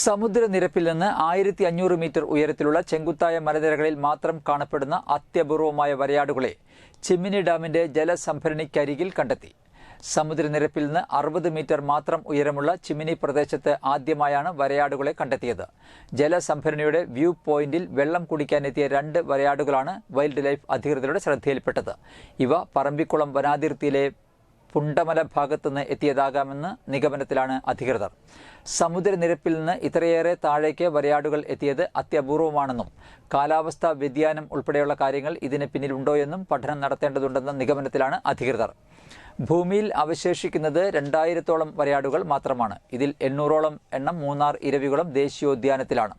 സമുദ്രനിരപ്പിൽ നിന്ന് ആയിരത്തി അഞ്ഞൂറ് മീറ്റർ ഉയരത്തിലുള്ള ചെങ്കുത്തായ മലനിരകളിൽ മാത്രം കാണപ്പെടുന്ന അത്യപൂർവമായ വരയാടുകളെ ചിമ്മിനി ഡാമിന്റെ ജലസംഭരണിക്കരികിൽ കണ്ടെത്തി. സമുദ്രനിരപ്പിൽ നിന്ന് അറുപത് മീറ്റർ മാത്രം ഉയരമുള്ള ചിമ്മിനി പ്രദേശത്ത് ആദ്യമായാണ് വരയാടുകളെ കണ്ടെത്തിയത്. ജലസംഭരണിയുടെ വ്യൂ പോയിന്റിൽ വെള്ളം കുടിക്കാനെത്തിയ രണ്ട് വരയാടുകളാണ് വൈൽഡ് ലൈഫ് അധികൃതരുടെ ശ്രദ്ധയിൽപ്പെട്ടത്. ഇവ പറമ്പിക്കുളം വനാതിർത്തിയിലെ പുണ്ടമല ഭാഗത്തു നിന്ന് എത്തിയതാകാമെന്ന് നിഗമനത്തിലാണ് അധികൃതർ. സമുദ്രനിരപ്പിൽ നിന്ന് ഇത്രയേറെ താഴേക്ക് വരയാടുകൾ എത്തിയത് അത്യപൂർവമാണെന്നും കാലാവസ്ഥാ വ്യതിയാനം ഉൾപ്പെടെയുള്ള കാര്യങ്ങൾ ഇതിന് പിന്നിലുണ്ടോയെന്നും പഠനം നടത്തേണ്ടതുണ്ടെന്ന നിഗമനത്തിലാണ് അധികൃതർ. ഭൂമിയിൽ അവശേഷിക്കുന്നത് രണ്ടായിരത്തോളം വരയാടുകൾ മാത്രമാണ്. ഇതിൽ എണ്ണൂറോളം എണ്ണം മൂന്നാർ ഇരവികുളം ദേശീയോദ്യാനത്തിലാണ്.